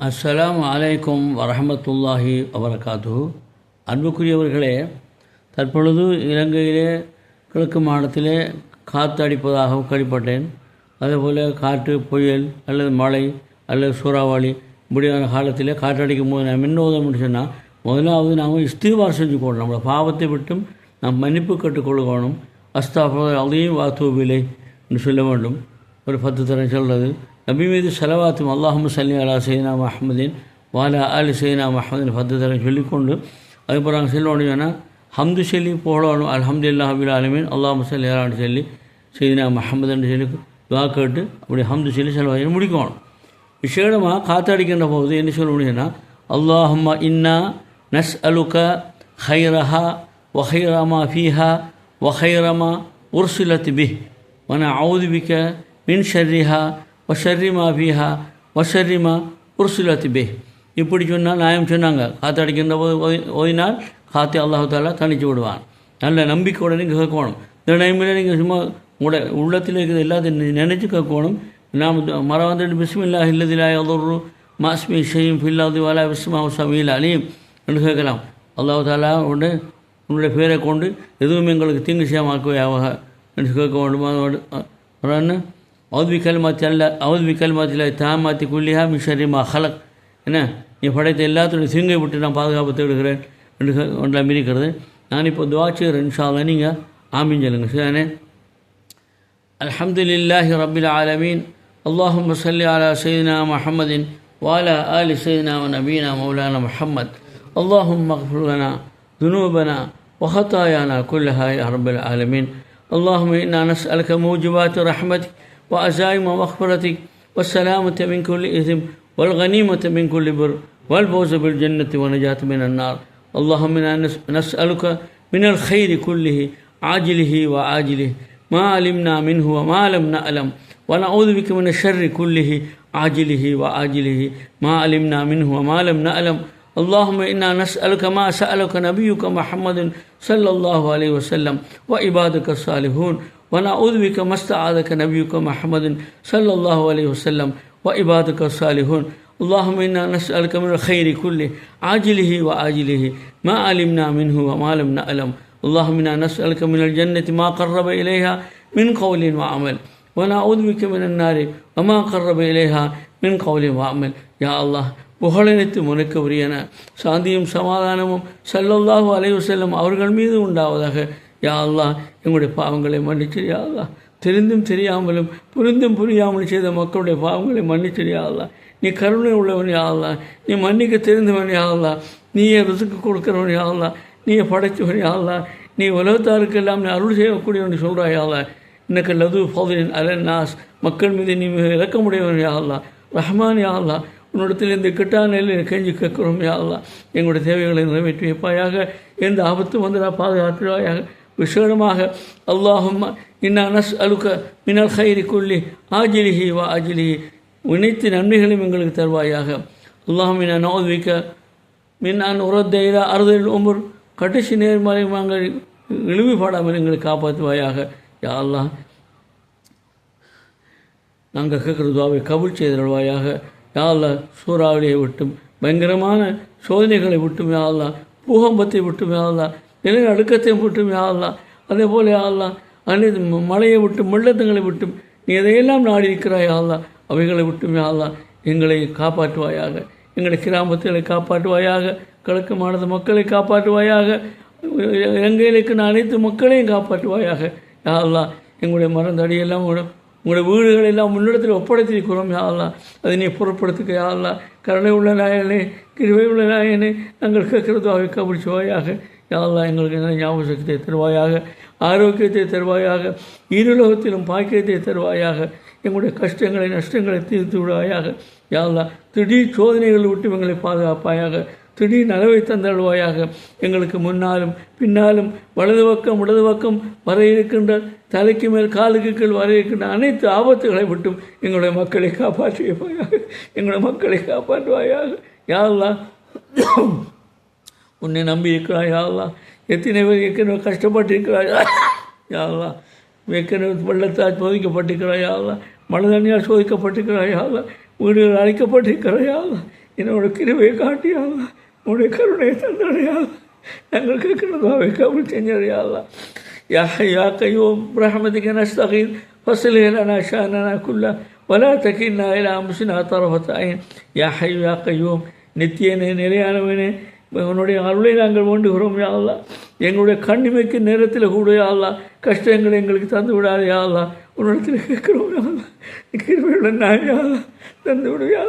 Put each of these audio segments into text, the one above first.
அஸ்ஸலாமு அலைக்கும் வரமத்துல்லாஹி வபரகாத்து அன்புக்குரியவர்களே தற்பொழுது இலங்கையிலே கிழக்கு மாநிலத்திலே காற்று அடிப்பதாக கேள்விப்பட்டேன் அதேபோல் காற்று புயல் அல்லது மழை அல்லது சூறாவளி இப்படியான காலத்திலே காற்றடிக்கும் போது நாம் என்ன உதவி சொன்னால் முதலாவது நாம் இஸ்திவார் செஞ்சுக்கணும் நம்மளை பாவத்தை விட்டும் நாம் மன்னிப்பு கற்றுக்கொள்ளணும் அஸ்தாஃபர் அதையும் வாத்துவிலை என்று சொல்ல வேண்டும். ஒரு பத்து தரம் சொல்கிறது நபி மீது செலவாத்தும் அல்லாஹும் சல்லி அலா சைனா மஹமதின் வாலா அலி சைனா மஹமதின் பத்து சொல்லிக்கொண்டு அதுக்கப்புறம் நாங்கள் செல்லணும் சொன்னால் ஹம்து சொல்லி போகணும் அலமது இல்லா அபில் ஆலமீன் அல்லாஹ் சல்லி அலான்னு சொல்லி சைனா மஹமதுன்னு சொல்லி துவா கேட்டு அப்படி ஹம்து சொல்லி செலவாகி முடிக்கணும். விசேடமாக காத்தடிக்கின்ற போது என்ன சொல்ல முடியும்னா அல்லாஹம்மா இன்னா நஸ் அலுக ஹைரஹா ஒஹைரமா ஃபீஹா ஒஹைரமா உர்சுலத் பி மன அவுது மின் ஷர்ரிஹா வஷர்ரிமா ஃபீஹா வஷர்ரிமா உருசுலாத்தி பே. இப்படி சொன்னால் நியாயம் சொன்னாங்க. காத்தடிக்கின்ற போது ஓதினால் காத்தை அல்லாஹு தாலா தணிச்சு விடுவான். நல்ல நம்பிக்கையோட நீங்கள் கேட்கணும். இந்த டைமில் நீங்கள் சும்மா உட உள்ளத்தில் இருக்கிறது எல்லாத்தையும் நினச்சி கேட்கணும். நாம் மரம் வந்துட்டு பிஸ்மில்லா இல்லதிலா எதொரு மாஸ்மி ஷெய்யும் ஃபில்லாது வாலா விஸ்மா சமீல் அலீம் என்று கேட்கலாம். அல்லாஹு தாலா உண்டு உன்னுடைய பேரை கொண்டு எதுவும் எங்களுக்கு தீங்கு செய்யமாக்குவையாக என்று கேட்க வேண்டுமா. அதோடு அவுத்வி கல்மாத்தி அல்ல அவுத்வி கல்மாத்தில் தாமாத்தி குல்லிஹா மிஷரிமா ஹலக் என்ன நீ படைத்த எல்லாத்துடைய தீங்கை விட்டு நான் பாதுகாப்பு தேடுகிறேன் என்று ஒன்றாம் இருக்கிறது நான் இப்போ துவா செய்கிறேன் இன்ஷால்லா நீங்கள் ஆமீன் சொல்லுங்கள் சரிதானே الحمد لله رب العالمين اللهم صل على سيدنا محمد وعلى آل سيدنا ونبينا مولانا محمد اللهم اغفر لنا ذنوبنا وخطايانا كلها يا رب العالمين اللهم إنا نسألك موجبات رحمتك وعزائم مغفرتك والسلامة من كل إثم والغنيمة من كل بر والفوز بالجنة ونجاة من النار. اللهم إنا نسألك من الخير كله عاجله وعاجله ما علمنا منه وما لم نعلم. ونعوذ بك من الشر كله عاجله وآجله ما علمنا منه وما لم نعلم. اللهم إنا نسألك ما سألك نبيك محمد صلى الله عليه وسلم وعبادك الصالحون. ونعوذ بك ما استعاذك نبيك محمد صلى الله عليه وسلم وعبادك الصالحون اللهم إنا نسألك من الخير كله عاجله وآجله ما علمنا منه وما لم نعلم اللهم إنا نسألك من الجنة ما قرب إليها من قول وعمل ونعوذ بك من النار وما قرب إليها من قول وعمل يا الله புகழனைத்து முனைக்க உரியன சாந்தியும் சமாதானமும் சல்லல்லாஹு அலைவு செல்லும் அவர்கள் மீது உண்டாவதாக யா எங்களுடைய பாவங்களை மன்னிச்சு யா தெரிந்தும் தெரியாமலும் புரிந்தும் புரியாமலும் செய்த மக்களுடைய பாவங்களை மன்னிச்சு யா நீ கருணை உள்ளவன் யா நீ மன்னிக்க தெரிந்தவன் யா நீயே ரிசுக்கு கொடுக்குறவன் யா நீயே நீ படைத்தவன் நீ உலகத்தாருக்கு எல்லாம் நீ அருள் செய்யக்கூடியவன் சொல்கிறாய் யா அல்லாஹ் இன்னக்கு லது ஃபாதரின் அலன் நாஸ் மக்கள் மீது நீ மிக இறக்கமுடையவன் யா அல்லாஹ் ரஹ்மான் யா உன்னிடத்தில் இந்த கிட்டான நிலையில் கெஞ்சி கேட்கிறோம் யா எங்களுடைய தேவைகளை நிறைவேற்றி வைப்பாயாக எந்த ஆபத்தும் வந்துடா பாதுகாத்துவாயாக விசேடமாக அல்லாஹும் இன்னா நஸ் அலுக்க மினல் ஹைரி குள்ளி ஆஜிலிஹி வா அஜிலிஹி அனைத்து நன்மைகளையும் எங்களுக்கு தருவாயாக. அல்லாஹும் இன்னா நோத்விக்க மின் அன் உரத்தையிலா அறுதல் உமர். கடைசி நேர்மறை நாங்கள் இழிவுபடாமல் எங்களை காப்பாற்றுவாயாக. யா அல்லாஹ் நாங்கள் கேட்குற துவாவை கபுல் செய்தல்வாயாக யா சூறாவளியை விட்டும் பயங்கரமான சோதனைகளை விட்டும் யா பூகம்பத்தை விட்டும் யா எனவே அடுக்கத்தையும் விட்டும் யா அதே போல் யா அனைத்து மலையை விட்டும் வெள்ளத்துங்களை விட்டும் நீ எதையெல்லாம் நாடி இருக்கிறாய் யா அவைகளை விட்டும் யா எங்களை காப்பாற்றுவாயாக. எங்களை கிராமத்துகளை காப்பாற்றுவாயாக கிழக்கு மாநில மக்களை காப்பாற்றுவாயாக இலங்கையில் இருக்கிற அனைத்து மக்களையும் காப்பாற்றுவாயாக. யா எங்களுடைய மரந்தடியெல்லாம் உங்களுடைய வீடுகள் எல்லாம் முன்னிடத்தில் ஒப்படைத்திருக்கிறோம் யா அதை நீ புறப்படுத்துக்க யா கருணை உள்ள நாயனே கிருவை உள்ள நாயனே நாங்கள் கேட்கிறதாக அவை யா அல்லாஹ் எங்களுக்கு என்ன ஞாபக சக்தியை தருவாயாக ஆரோக்கியத்தை தருவாயாக இருலோகத்திலும் பாக்கியத்தை தருவாயாக எங்களுடைய கஷ்டங்களை நஷ்டங்களை தீர்த்து விடுவாயாக. யாரெல்லாம் திடீர் சோதனைகளை விட்டு எங்களை பாதுகாப்பாயாக திடீர் நலவை தந்தழுவாயாக எங்களுக்கு முன்னாலும் பின்னாலும் வலது பக்கம் இடது பக்கம் வர இருக்கின்ற தலைக்கு மேல் காலுக்கு கீழ் வர இருக்கின்ற அனைத்து ஆபத்துகளை விட்டும் எங்களுடைய மக்களை காப்பாற்றுவாயாக. எங்களுடைய மக்களை காப்பாற்றுவாயாக. யாரெல்லாம் உன்னை நம்பி இருக்கிறாய் யாரெல்லாம் எத்தனை பேர் ஏற்கனவே கஷ்டப்பட்டிருக்கிறாய் யாரெல்லாம் ஏற்கனவே வெள்ளத்தால் சோதிக்கப்பட்டிருக்கிறாய் யாரெல்லாம் மழை தண்ணியால் சோதிக்கப்பட்டிருக்கிறாய் யாரெல்லாம் வீடுகள் அழைக்கப்பட்டிருக்கிறாய் யாரெல்லாம் என்னோட கிருவையை காட்டியாலாம் உன்னுடைய கருணையை தந்தடையாலாம் நாங்கள் கேட்கிறதாவே கபுள் செஞ்சடையாலாம் யா யா கையோ பிரஹமதிக்கு நஸ்தகீர். ஃபசலேலனா ஷானனா குல்லா. வலா தகின்னா இலா அம்சினா தரஃபத்தாயின் யா ஹை யா கையோம். நித்தியனே நிலையானவனே. உன்னுடைய அருளை நாங்கள் வேண்டுகிறோம் யாழ்லா எங்களுடைய கண்ணிமைக்கு நேரத்தில் கூட யாழ்லா கஷ்டங்களை எங்களுக்கு தந்து விடாது யாழ்லா உன்னிடத்தில் கேட்கிறோம் யாழ்லா அல்லாஹ் நான் யாழ்லா தந்து விடு யா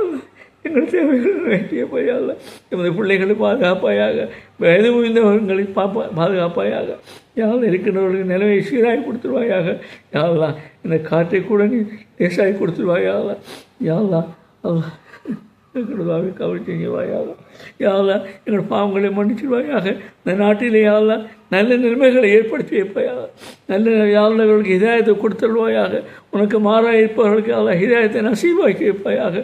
எங்கள் தேவைகள் வேண்டிய பையால எமது பிள்ளைகளை பாதுகாப்பாயாக வயது முயந்தவர்களை பாப்பா பாதுகாப்பாயாக யாழ் இருக்கின்றவர்களுக்கு நிலைமை சீராய் கொடுத்துருவாயாக யாழ்லா இந்த காற்றை கூட நீ லேசாகி கொடுத்துருவாயாக யாழ்லா அல்லா எங்களுக்காக கவலை செய்வாயாக யாழ்லா எங்கள் பாவங்களை மன்னிச்சிடுவாயாக. இந்த நாட்டிலே யாழ்லா நல்ல நிலைமைகளை ஏற்படுத்தி வைப்பாயாக. நல்ல யாழ்லர்களுக்கு ஹிதாயத்தை கொடுத்துருவாயாக உனக்கு மாறாக இருப்பவர்களுக்கு யாழ்லா ஹிதாயத்தை நசீவாக்கி வைப்பாயாக.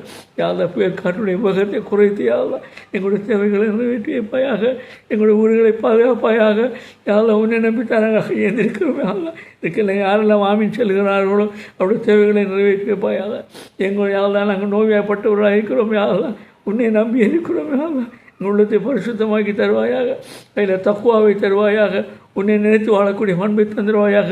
யாழ்ல புயல் காற்றுடைய உபகத்தை குறைத்து யாழ்ல எங்களுடைய தேவைகளை நிறைவேற்றி வைப்பாயாக. எங்களுடைய ஊர்களை பாதுகாப்பாயாக. யாழ்ல உன்னை நம்பித்தாராக எழுந்திருக்கிறோம் யாழ்லா இதுக்கெல்லாம் யாரெல்லாம் வாமின் செல்கிறார்களோ அவருடைய தேவைகளை நிறைவேற்றி வைப்பாயாக. எங்கள் யாழ்ல நாங்கள் நோய்வாய்ப்பட்டவர்களாக இருக்கிறோம் யாழ்ல உன்னை நம்பி இருக்கிறோம் யாழ்லா உள்ளத்தை பரிசுத்தமாக்கி தருவாயாக கையில் தக்குவாவை தருவாயாக உன்னை நினைத்து வாழக்கூடிய பண்பை தந்துருவாயாக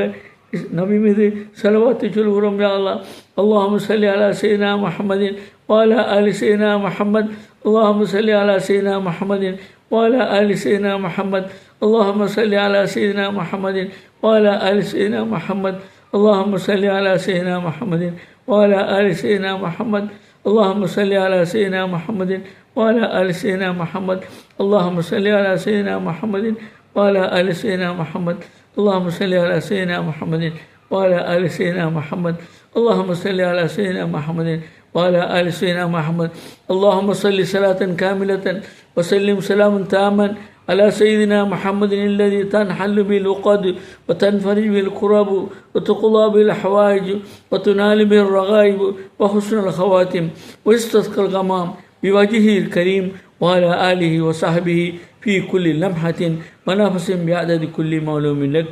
நபி மீது செலவாத்தை சொல்கிறோம் யா அல்லா அல்லாஹு சல்லி அலா சைனா முஹம்மதின் வாலா அலி சைனா முஹம்மத் அல்லாஹு சல்லி அலா சைனா முஹம்மதின் வாலா அலி சைனா முஹம்மத் اللهم صل على سيدنا محمد وعلى آل سيدنا محمد اللهم صل على سيدنا محمد وعلى آل سيدنا محمد اللهم صل على سيدنا محمد وعلى آل سيدنا محمد. اللهم صل على سيدنا محمد وعلى آل سيدنا محمد. اللهم صل على سيدنا محمد وعلى آل سيدنا محمد. اللهم صل على سيدنا محمد وعلى آل سيدنا محمد. اللهم صل صلاة كاملة وسلم سلاما تاما على سيدنا محمد الذي تنحل به العقد وتنفرج به الكرب وتقضى به الحوائج وتنال به الرغائب وحسن الخواتم ويستسقى الغمام بوجهه الكريم وعلى آله وصحبه في كل لمحة ونفس بعدد كل معلوم لك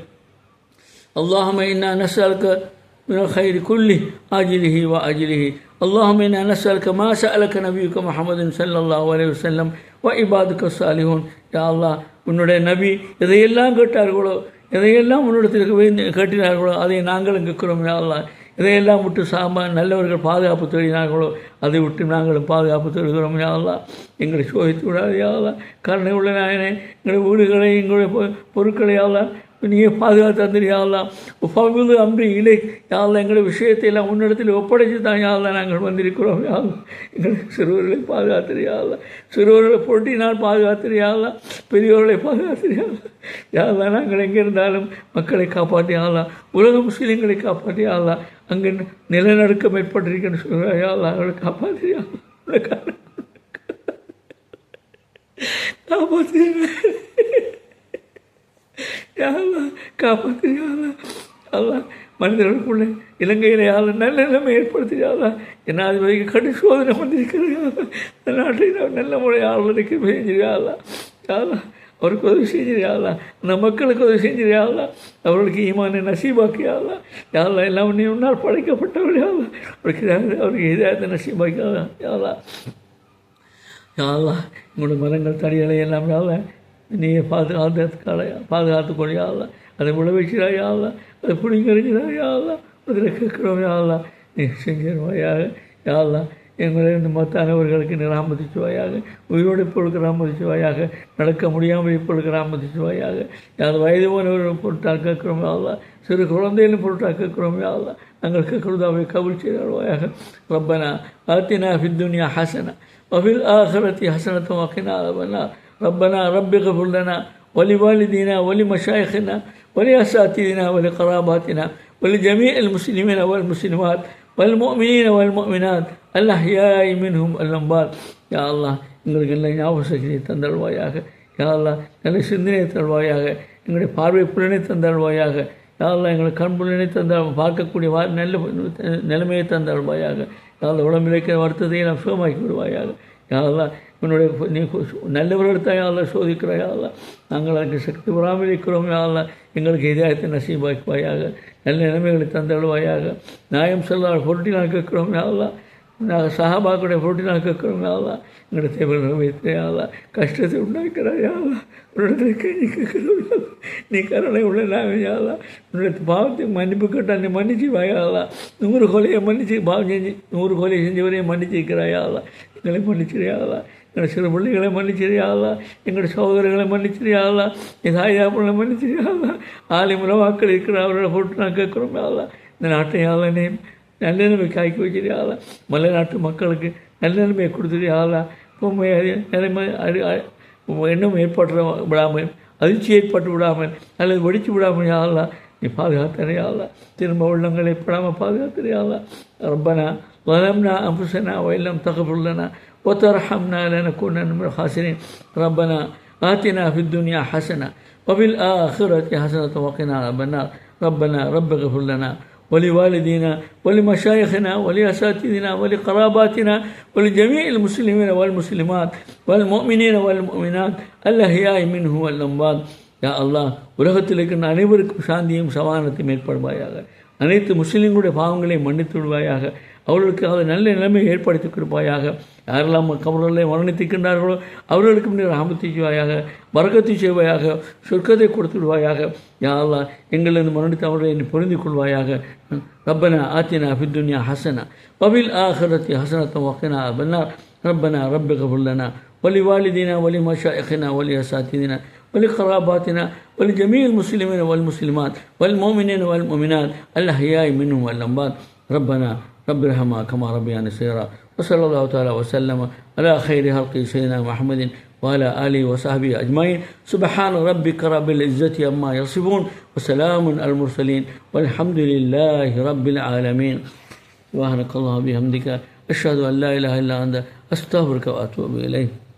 اللهم إنا نسألك من الخير كله آجله وآجله اللهم إنا نسألك ما سألك نبيك محمد صلى الله عليه وسلم وعبادك الصالحون يا الله உன்னுடைய நபி எதையெல்லாம் கேட்டார்களோ எதையெல்லாம் உன்னிடத்தில் வேண்டி கேட்டினார்களோ அதை நாங்களும் கேட்கிறோம் யா அல்லாஹ் இதையெல்லாம் விட்டு சாம நல்லவர்கள் பாதுகாப்பு தேடினார்களோ அதை விட்டு நாங்களும் பாதுகாப்பு தேடுகிறோம் யா எங்களை சோதித்து விடாது யா கருணை உள்ள நாயனே எங்களுடைய வீடுகளை எங்களுடைய பொருட்களை யாவலாம் நீங்கள் பாதுகாத்து தந்திரியாலாம் பகுது அம்பி இலை யாவலாம் எங்களுடைய விஷயத்தை எல்லாம் உன்னிடத்தில் ஒப்படைச்சு தான் யாவலாம் நாங்கள் வந்திருக்கிறோம் யாவலாம் எங்களை சிறுவர்களை பாதுகாத்திரியாவலாம் சிறுவர்களை பொருட்டினால் பாதுகாத்திரியாவலாம் பெரியவர்களை பாதுகாத்திரியாவலாம் யாவலாம் நாங்கள் எங்கே இருந்தாலும் மக்களை காப்பாற்றியாகலாம் உலக முஸ்லீம்களை காப்பாற்றியாகலாம் அங்கே நிலநடுக்கம் ஏற்பட்டிருக்குன்னு சொல்கிறாயாகலாம் அவர்களை காப்பாற்றியாகலாம் காப்பாற்றியா யாரெல்லாம் காப்பாற்றியாளா அல்லா மனிதர்களுக்குள்ளே இலங்கையில் யார் நல்ல நிலைமை ஏற்படுத்தியாளா ஜனாதிபதிக்கு கடும் சோதனை வந்திருக்கிறாரா இந்த நாட்டில் நல்ல முறை ஆளுநருக்கு செஞ்சிருக்காளா யாரா அவருக்கு உதவி செஞ்சிருக்காளா அந்த மக்களுக்கு உதவி செஞ்சிருக்காளா அவர்களுக்கு ஈமான நசீபாக்கியாளா யாரெல்லாம் எல்லாம் நீ உன்னால் படைக்கப்பட்டவர் யாரா அவருக்கு இதாயத்தை- அவருக்கு இதாயத்தை நசீபாக்கியாளா யாரா யாழ்லா உங்களோட மரங்கள் தடிகளை எல்லாம் யாழ்ல நீயே பாதுகாத்து பாதுகாத்து கொள்ளையாள்ல அதை விளைவிக்கிறாய் யாழ்லா அதை பிடிங்கிறீங்களா யாழ்லா அதில் கேட்குறோம் யாழ்லா நீ செஞ்சிருவாயாக யாழ்லா எங்களை இந்த மத்தானவர்களுக்கு நிராமதிச்சுவாயாக உயிரோடு இப்பொழுது ராமதிச்சுவாயாக நடக்க முடியாமல் இப்பொழுது ராமதிச்சுவாயாக யார் வயது போனவர்கள் பொருட்டாக கேட்குறோம் யாழ்லா சிறு குழந்தைகளும் பொருட்டாக கேட்குறோம் யாழ்லா நாங்கள் கேட்குறதாவே கபுல் செய்வாயாக ரப்பனா ஆத்தினா ஃபித்துனியா ஹசனா وفي الآخرة حسنة وقنا عذاب النار ربنا رب اغفر لنا ولوالدينا ولمشايخنا ولأساتذتنا ولقراباتنا ولجميع المسلمين والمسلمات والمؤمنين والمؤمنات அல்லாஹ்யாய் மின்ஹும் அல்லம்பால் யா அல்லா எங்களுக்கு நல்ல ஞாபக சக்தியை தந்தல்வாயாக யா அல்லா நல்ல சிந்தனையை தருவாயாக எங்களுடைய பார்வை புலனை தந்தல்வாயாக யா அல்லா எங்களை கண் புலனை பார்க்கக்கூடிய வா நல்ல நிலைமையை தந்தல்வாயாக யா அல்லா உடம்பில் இருக்கிற நான் சுகமாக்கி விடுவாயாக. யா அல்லா உன்னுடைய நீ நல்லவர்களிடத்தான் யாழ்ல சோதிக்கிறாய் யாழ்ல நாங்கள் அதுக்கு சக்தி பெறாமல் இருக்கிறோம் யாழ்ல எங்களுக்கு இதயத்தை நசீபாக்குவாயாக. நல்ல நிலைமைகளை தந்தடுவாயாக நியாயம் செல்லாத பொருட்டி நாங்கள் இருக்கிறோம் யாழ்ல நாங்கள் சஹாபாக்குடைய போட்டி நாங்கள் கேட்குறோம் யாவா எங்களோட தேவைகள் நிறைவேற்றையாவா கஷ்டத்தை உண்டாக்கிறாயாவா உன்னிடத்தில் கேள்வி கேட்கிறோம் நீ கருணை உள்ள நாங்கள் யாவா உன்னுடைய பாவத்தை மன்னிப்பு கேட்டால் நீ மன்னிச்சு வாயாவா நூறு கொலையை மன்னிச்சு பாவம் செஞ்சு நூறு கொலை செஞ்சவரையும் மன்னிச்சு இருக்கிறாயாவா எங்களை மன்னிச்சிரியாவா எங்களோட சிறு பிள்ளைகளை மன்னிச்சிரியாவா எங்களோட சகோதரர்களை மன்னிச்சிரியாவா என் தாயாப்பிள்ளை மன்னிச்சிரியாவா ஆலிமுல வாக்கள் இருக்கிற அவரோட போட்டு நான் கேட்குறோம் யாவா இந்த நாட்டை யாவனே நல்ல நிலைமைக்கு ஆக்கி வச்சிருக்காளா மலை நாட்டு மக்களுக்கு நல்ல நிலைமையை கொடுத்துருக்காளா பொம்மை நிலைமை அறி எண்ணம் ஏற்பட்டு விடாமல் அதிர்ச்சி ஏற்பட்டு விடாமல் அல்லது வெடித்து விடாமல் யாழா நீ பாதுகாத்தனையாளா திரும்ப உள்ளங்கள் ஏற்படாமல் பாதுகாத்தனையாளா ரப்பனா ظلمنا أنفسنا وإن لم تغفر لنا وترحمنا لنكونن من الخاسرين ربنا آتنا في الدنيا حسنة وفي الآخرة حسنة وقنا عذاب النار ربنا رب اغفر لنا ولوالدينا ولمشايخنا ولأساتذتنا ولقراباتنا ولجميع المسلمين والمسلمات والمؤمنين والمؤمنات الأحياء منه والأموات யா அல்லாஹ் உலகத்தில் இருக்கிற அனைவருக்கும் சாந்தியும் சமாதானத்தையும் ஏற்படுவாயாக அனைத்து முஸ்லீம்களுடைய பாவங்களை மன்னித்து விடுவாயாக அவர்களுக்கு அதை நல்ல நிலைமை ஏற்படுத்தி கொடுப்பாயாக யாரெல்லாம் கபர்களை மரணித்திருக்கின்றார்களோ அவர்களுக்கு நீர் ராமத்தை செய்வாயாக வரக்கத்தை செய்வாயாக சொர்க்கத்தை கொடுத்து விடுவாயாக யா அல்லாஹ் எங்களிருந்து மரணித்து அவர்களை நீ புரிந்து கொள்வாயாக ரப்பனா ஆத்தினா ஃபித்துன்யா ஹசனா வபில் ஆஹரத்தி ஹசனத்தம் வக்கினா பன்னார் ربنا رب اغفر لنا ولوالدينا ولمشائخنا ولأساتذتنا ولقراباتنا ولجميع المسلمين والمسلمات والمؤمنين والمؤمنات الأحياء منهم والأموات ربنا رب ارحمها كما ربيانا صغيرا وصلى الله تعالى وسلم على خير خلق سيدنا محمد وعلى آله وصحبه أجمعين. سبحان ربك رب العزة عما يصفون وسلام المرسلين والحمد لله رب العالمين. سبحانك اللهم بحمدك أشهد أن لا إله إلا أنت أستغفرك وأتوب إليك.